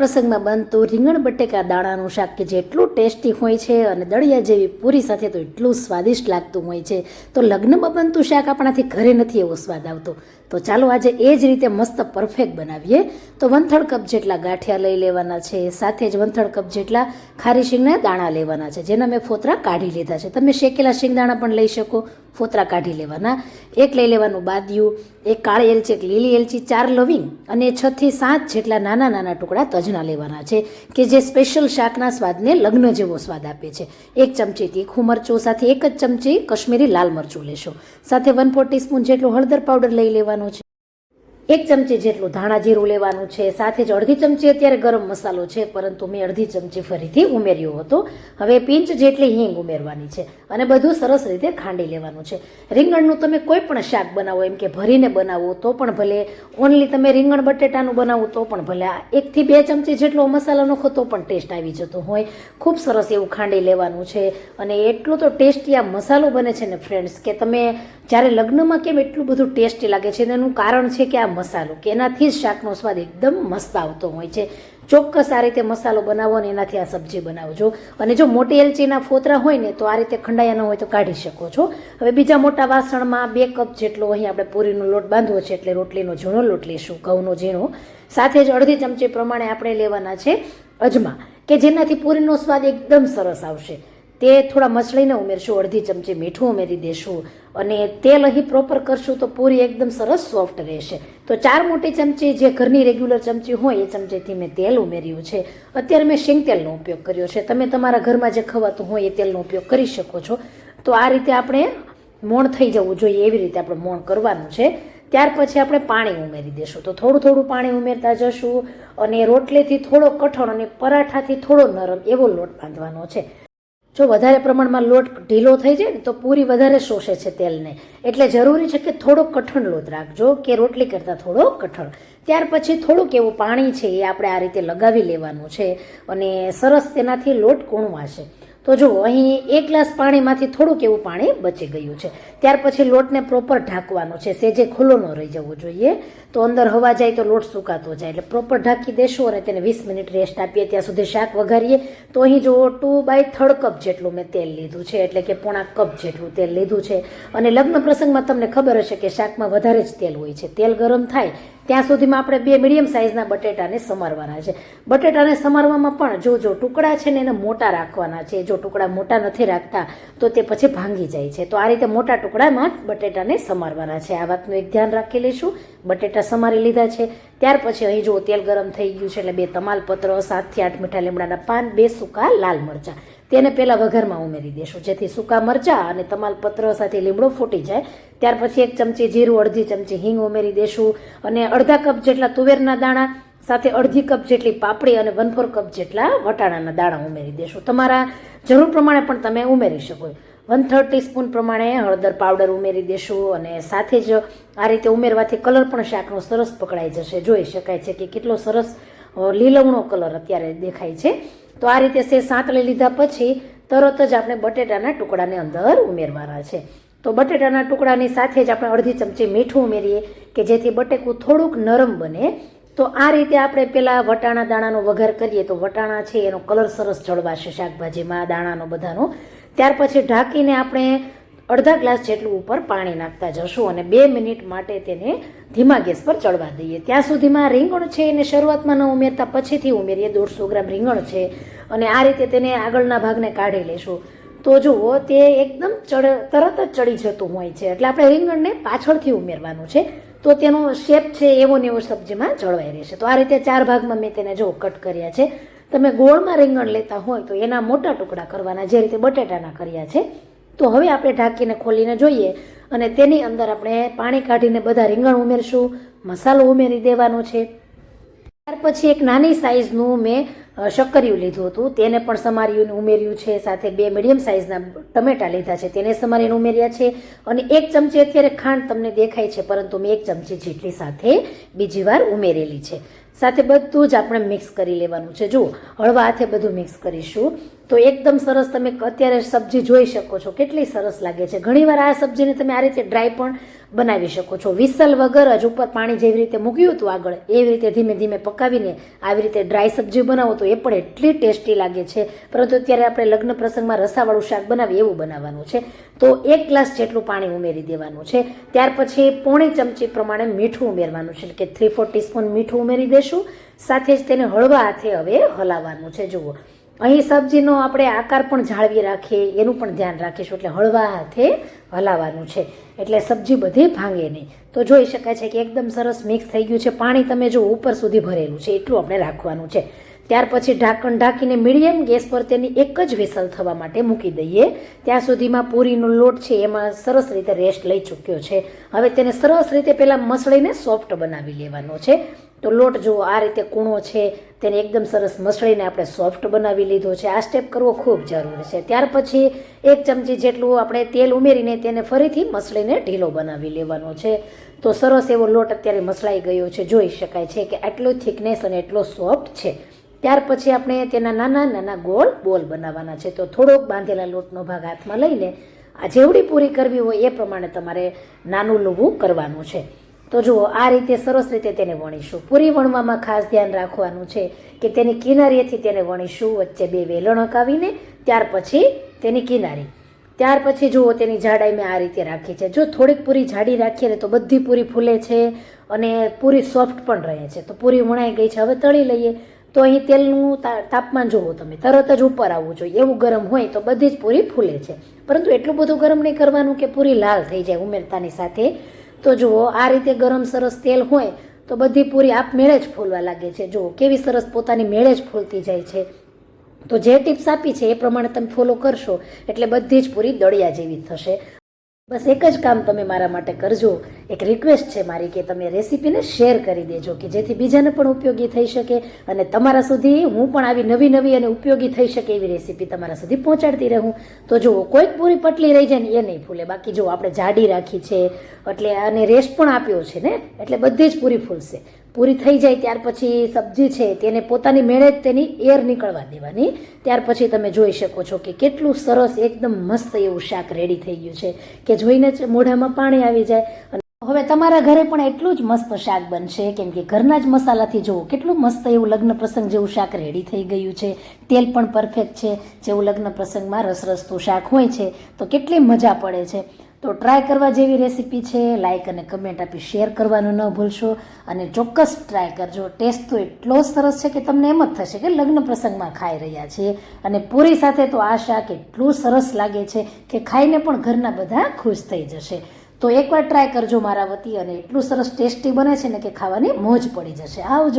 પ્રસંગમાં બનતું રીંગણ બટેકા દાણાનું શાક કે જેટલું ટેસ્ટી હોય છે અને દળિયા જેવી પૂરી સાથે તો એટલું સ્વાદિષ્ટ લાગતું હોય છે, તો લગ્નમાં બનતું શાક આપણાથી ઘરે નથી એવો સ્વાદ આવતો. તો ચાલો આજે એ જ રીતે મસ્ત પરફેક્ટ બનાવીએ. તો વંથળ કપ જેટલા ગાંઠિયા લઈ લેવાના છે, સાથે જ વંથળ કપ જેટલા ખારી શીંગના દાણા લેવાના છે, જેના મેં ફોતરા કાઢી લીધા છે. તમે શેકેલા શીંગદાણા પણ લઈ શકો ફોતરા કાઢી લેવાના. એક લઈ લેવાનું બાદિયું, એક કાળી એલચી, એક લીલી એલચી, ચાર લવિંગ અને છથી સાત જેટલા નાના નાના ટુકડા તજના લેવાના છે, કે જે સ્પેશિયલ શાકના સ્વાદને લગ્ન જેવો સ્વાદ આપે છે. એક ચમચી તીખું મરચું, સાથે એક જ ચમચી કશ્મીરી લાલ મરચું લેશો. સાથે વન ફોર ટીસ્પૂન જેટલું હળદર પાવડર લઈ લેવાનું છે. એક ચમચી જેટલું ધાણા જીરું લેવાનું છે, સાથે જ અડધી ચમચી અત્યારે ગરમ મસાલો છે, પરંતુ મેં અડધી ચમચી ફરીથી ઉમેર્યો હતો. હવે પિંચ જેટલી હિંગ ઉમેરવાની છે અને બધું સરસ રીતે ખાંડી લેવાનું છે. રીંગણનું તમે કોઈ પણ શાક બનાવો, એમ કે ભરીને બનાવો, તો પણ ભલે. ઓનલી તમે રીંગણ બટેટાનું બનાવો, તો પણ ભલે. આ એકથી બે ચમચી જેટલો મસાલો નાખો, તો પણ ટેસ્ટ આવી જતો હોય. ખૂબ સરસ એવું ખાંડી લેવાનું છે અને એટલું તો ટેસ્ટી આ મસાલો બને છે ને, ફ્રેન્ડ્સ, કે તમે જ્યારે લગ્નમાં કેમ એટલું બધું ટેસ્ટી લાગે છે? એનું કારણ છે કે આ મસાલો, કે એનાથી જ શાકનો સ્વાદ એકદમ મસ્ત આવતો હોય છે. ચોક્કસ આ રીતે મસાલો બનાવો અને એનાથી આ સબ્જી બનાવજો. અને જો મોટી એલચીના ફોતરા હોય ને, તો આ રીતે ખંડાયા ન હોય તો કાઢી શકો છો. હવે બીજા મોટા વાસણમાં બે કપ જેટલો અહીં આપણે પૂરીનો લોટ બાંધવો છે, એટલે રોટલીનો ઝીણો લોટ લઈશું ઘઉંનો ઝીણો. સાથે જ અડધી ચમચી પ્રમાણે આપણે લેવાના છે અજમા, કે જેનાથી પૂરીનો સ્વાદ એકદમ સરસ આવશે. તે થોડા મસળીને ઉમેરશું, અડધી ચમચી મીઠું ઉમેરી દેશું અને તેલ અહીં પ્રોપર કરશું તો પૂરી એકદમ સરસ સોફ્ટ રહેશે. તો ચાર મોટી ચમચી જે ઘરની રેગ્યુલર ચમચી હોય એ ચમચીથી મેં તેલ ઉમેર્યું છે. અત્યારે મેં શીંગ તેલનો ઉપયોગ કર્યો છે. તમે તમારા ઘરમાં જે ખવાતું હોય એ તેલનો ઉપયોગ કરી શકો છો. તો આ રીતે આપણે મોણ થઈ જવું જોઈએ એવી રીતે આપણે મોણ કરવાનું છે. ત્યાર પછી આપણે પાણી ઉમેરી દેશું. તો થોડું થોડું પાણી ઉમેરતા જશું અને રોટલેથી થોડો કઠણ અને પરાઠાથી થોડો નરમ એવો લોટ બાંધવાનો છે. જો વધારે પ્રમાણમાં લોટ ઢીલો થઈ જાય ને તો પૂરી વધારે શોષે છે તેલને. એટલે જરૂરી છે કે થોડો કઠણ લોટ રાખજો કે રોટલી કરતાં થોડો કઠણ. ત્યાર પછી થોડુંક એવું પાણી છે એ આપણે આ રીતે લગાવી લેવાનું છે અને સરસ તેનાથી લોટ કૂણવાશે. તો જુઓ, અહીં એક ગ્લાસ પાણીમાંથી થોડુંક એવું પાણી બચી ગયું છે. ત્યાર પછી લોટને પ્રોપર ઢાંકવાનો છે. સેજે ખુલ્લો ન રહી જવો જોઈએ. તો અંદર હવા જાય તો લોટ સુકાતો જાય. એટલે પ્રોપર ઢાંકી દેશું અને તેને વીસ મિનિટ રેસ્ટ આપીએ. ત્યાં સુધી શાક વઘારીએ. તો અહીં જુઓ ટુ બાય થર્ડ કપ જેટલું મેં તેલ લીધું છે. એટલે કે પોણા કપ જેટલું તેલ લીધું છે. અને લગ્ન પ્રસંગમાં તમને ખબર હશે કે શાકમાં વધારે જ તેલ હોય છે. તેલ ગરમ થાય, ત્યાં સુધીમાં આપણે બે મીડિયમ સાઇઝના બટેટાને સમારવાના છે. બટેટાને સમારવામાં પણ જો જો ટુકડા છે ને એને મોટા રાખવાના છે. જો ટુકડા મોટા નથી રાખતા, તો તે પછી ભાંગી જાય છે. તો આ રીતે મોટા ટુકડામાં બટેટાને સમારવાના છે. આ વાતનું એક ધ્યાન રાખી લઈશું. બટેટા સમારી લીધા છે. ત્યાર પછી અહીં જો તેલ ગરમ થઈ ગયું છે, એટલે બે તમાલપત્ર, સાતથી આઠ મીઠા લીમડાના પાન, બે સૂકા લાલ મરચાં. તેને પહેલાં વઘારમાં ઉમેરી દેશું. જેથી સૂકા મરચાં અને તમાલપત્ર સાથે લીમડો ફૂટી જાય. ત્યાર પછી એક ચમચી જીરું, અડધી ચમચી હિંગ ઉમેરી દેશું. અને અડધા કપ જેટલા તુવેરના દાણા સાથે અડધી કપ જેટલી પાપડી અને વન ફોર કપ જેટલા વટાણાના દાણા ઉમેરી દેશું. તમારા જરૂર પ્રમાણે પણ તમે ઉમેરી શકો. વન થર્ડ ટીસ્પૂન પ્રમાણે હળદર પાવડર ઉમેરી દેશું અને સાથે જ આ રીતે ઉમેરવાથી કલર પણ શાકનો સરસ પકડાઈ જશે. જોઈ શકાય છે કે કેટલો સરસ લીલવણો કલર અત્યારે દેખાય છે. તો આ રીતે સે સાંતળી લીધા પછી તરત જ આપણે બટેટાના ટુકડાને અંદર ઉમેરવાના છે. તો બટેટાના ટુકડાની સાથે જ આપણે અડધી ચમચી મીઠું ઉમેરીએ કે જેથી બટેકું થોડુંક નરમ બને. તો આ રીતે આપણે પેલા વટાણા દાણાનો વઘાર કરીએ. તો વટાણા છે, એનો કલર સરસ જળવાશે શાકભાજીમાં, દાણાનો બધાનો. ત્યાર પછી ઢાંકીને આપણે અડધા ગ્લાસ જેટલું ઉપર પાણી નાખતા જશું અને બે મિનિટ માટે તેને ધીમા ગેસ પર ચડવા દઈએ. ત્યાં સુધીમાં રીંગણ છે એને શરૂઆતમાં ન ઉમેરતા, પછીથી ઉમેરીએ. દોઢસો ગ્રામ રીંગણ છે. અને આ રીતે તેને આગળના ભાગને કાઢી લેશું. તો જુઓ, તે એકદમ ચડ, તરત જ ચડી જતું હોય છે. એટલે આપણે રીંગણને પાછળથી ઉમેરવાનું છે. તો તેનો શેપ છે એવો ને એવો સબ્જીમાં જળવાઈ રહેશે. તો આ રીતે ચાર ભાગમાં મેં તેને જો કટ કર્યા છે. તમે ગોળમાં રીંગણ લેતા હોય તો એના મોટા ટુકડા કરવાના, જે રીતે બટેટાના કર્યા છે. તો હવે આપણે ઢાંકીને ખોલીને જોઈએ અને તેની અંદર આપણે પાણી કાઢીને બધા રીંગણ ઉમેરશું, મસાલો ઉમેરી દેવાનો છે. ત્યાર પછી એક નાની સાઇઝનું મેં શક્કરિયું લીધું હતું. તેને પણ સમારીને ઉમેર્યું છે, સાથે બે મીડિયમ સાઇઝના ટમેટા લીધા છે. તેને સમારીને ઉમેર્યા છે અને એક ચમચી અત્યારે ખાંડ તમને દેખાય છે, પરંતુ મેં એક ચમચી જેટલી સાથે બીજી વાર ઉમેરેલી છે. સાથે બધું જ આપણે મિક્સ કરી લેવાનું છે. જુઓ, હળવા હાથે બધું મિક્સ કરીશું. તો એકદમ સરસ તમે અત્યારે સબ્જી જોઈ શકો છો. કેટલી સરસ લાગે છે. ઘણીવાર આ સબ્જીને તમે આ રીતે ડ્રાય પણ બનાવી શકો છો. વિસલ વગર જ ઉપર પાણી જેવી રીતે મૂક્યું હતું આગળ, એવી રીતે ધીમે ધીમે પકાવીને આવી રીતે ડ્રાય સબ્જી બનાવો તો એ પણ એટલી ટેસ્ટી લાગે છે. પરંતુ અત્યારે આપણે લગ્ન પ્રસંગમાં રસાવાળું શાક બનાવીએ એવું બનાવવાનું છે. તો એક ગ્લાસ જેટલું પાણી ઉમેરી દેવાનું છે. ત્યાર પછી પોણી ચમચી પ્રમાણે મીઠું ઉમેરવાનું છે. એટલે કે થ્રી ફોર ટીસ્પૂન મીઠું ઉમેરી દેશું. સાથે જ તેને હળવા હાથે હવે હલાવવાનું છે. જુઓ. અહીં સબ્જીનો આપણે આકાર પણ જાળવી રાખીએ, એનું પણ ધ્યાન રાખીશું. એટલે હળવા હાથે હલાવવાનું છે. એટલે સબ્જી બધી ભાંગે નહીં. તો જોઈ શકાય છે કે એકદમ સરસ મિક્સ થઈ ગયું છે. પાણી તમે જો ઉપર સુધી ભરેલું છે, એટલું આપણે રાખવાનું છે. ત્યાર પછી ઢાંકણ ઢાંકીને મીડિયમ ગેસ પર તેની એક જ વિસલ થવા માટે મૂકી દઈએ. ત્યાં સુધીમાં પૂરીનો લોટ છે, એમાં સરસ રીતે રેસ્ટ લઈ ચૂક્યો છે. હવે તેને સરસ રીતે પહેલાં મસળીને સોફ્ટ બનાવી લેવાનો છે. તો લોટ જુઓ, આ રીતે કૂણો છે, તેને એકદમ સરસ મસળીને આપણે સોફ્ટ બનાવી લીધો છે. આ સ્ટેપ કરવો ખૂબ જરૂરી છે. ત્યાર પછી એક ચમચી જેટલું આપણે તેલ ઉમેરીને તેને ફરીથી મસળીને ઢીલો બનાવી લેવાનો છે. તો સરસ એવો લોટ અત્યારે મસળાઈ ગયો છે. જોઈ શકાય છે કે આટલો થિકનેસ અને એટલો સોફ્ટ છે. ત્યાર પછી આપણે તેના નાના નાના ગોળ બોલ બનાવવાના છે. તો થોડોક બાંધેલા લોટનો ભાગ હાથમાં લઈને આ જેવડી પૂરી કરવી હોય એ પ્રમાણે તમારે નાનું લૂવું કરવાનું છે. તો જુઓ, આ રીતે સરસ રીતે તેને વણીશું. પૂરી વણવામાં ખાસ ધ્યાન રાખવાનું છે કે તેની કિનારીએથી તેને વણીશું વચ્ચે બે વેલણ અકાવીને ત્યાર પછી તેની કિનારી. ત્યાર પછી જુઓ, તેની જાડાઈ મેં આ રીતે રાખી છે. જો થોડીક પૂરી જાડી રાખીએ ને તો બધી પૂરી ફૂલે છે અને પૂરી સોફ્ટ પણ રહે છે. તો પૂરી વણાઈ ગઈ છે. હવે તળી લઈએ. તો અહીં તેલનું તાપમાન જુઓ તમે. તરત જ ઉપર આવવું જોઈએ. એવું ગરમ હોય તો બધી જ પૂરી ફૂલે છે. પરંતુ એટલું બધું ગરમ નહીં કરવાનું કે પૂરી લાલ થઈ જાય ઉમેરતાની સાથે. તો જુઓ, આ રીતે ગરમ સરસ તેલ હોય તો બધી પૂરી આપમેળે જ ફૂલવા લાગે છે. જુઓ, કેવી સરસ પોતાની મેળે જ ફૂલતી જાય છે. તો જે ટિપ્સ આપી છે એ પ્રમાણે તમે ફોલો કરશો એટલે બધી જ પૂરી દળિયા જેવી થશે. બસ એક જ કામ તમે મારા માટે કરજો. એક રિક્વેસ્ટ છે મારી કે તમે રેસીપીને શેર કરી દેજો કે જેથી બીજાને પણ ઉપયોગી થઈ શકે અને તમારા સુધી હું પણ આવી નવી નવી અને ઉપયોગી થઈ શકે એવી રેસીપી તમારા સુધી પહોંચાડતી રહું. તો જુઓ, કોઈક પૂરી પટલી રહી જાય ને એ નહીં ફૂલે. બાકી જો આપણે જાડી રાખી છે, એટલે અને રેસ્ટ પણ આપ્યો છે ને, એટલે બધી જ પૂરી ફૂલશે. પૂરી થઈ જાય ત્યાર પછી સબ્જી છે તેને પોતાની મેળે જ તેની એર નીકળવા દેવાની. ત્યાર પછી તમે જોઈ શકો છો કે કેટલું સરસ, એકદમ મસ્ત એવું શાક રેડી થઈ ગયું છે કે જોઈને જ મોઢામાં પાણી આવી જાય. અને હવે તમારા ઘરે પણ એટલું જ મસ્ત શાક બનશે, કેમ કે ઘરના જ મસાલાથી જુઓ, કેટલું મસ્ત એવું લગ્ન પ્રસંગ જેવું શાક રેડી થઈ ગયું છે. તેલ પણ પરફેક્ટ છે. જેવું લગ્ન પ્રસંગમાં રસરસતું શાક હોય છે, તો કેટલી મજા પડે છે. તો ટ્રાય કરવા જેવી રેસીપી છે લાઇક અને કમેન્ટ આપી શેર કરવાનું ન ભૂલશો. અને ચોક્કસ ટ્રાય કરજો. ટેસ્ટ તો એટલો સરસ છે કે તમને એમ જ થશે કે લગ્ન પ્રસંગમાં ખાઈ રહ્યા છીએ અને પૂરી સાથે તો આ શાક એટલું સરસ લાગે છે કે ખાઈને પણ ઘરના બધા ખુશ થઈ જશે. તો એકવાર ટ્રાય કરજો મારા વતી અને એટલું સરસ ટેસ્ટી બને છે ને કે ખાવાની મોજ પડી જશે. આવજો.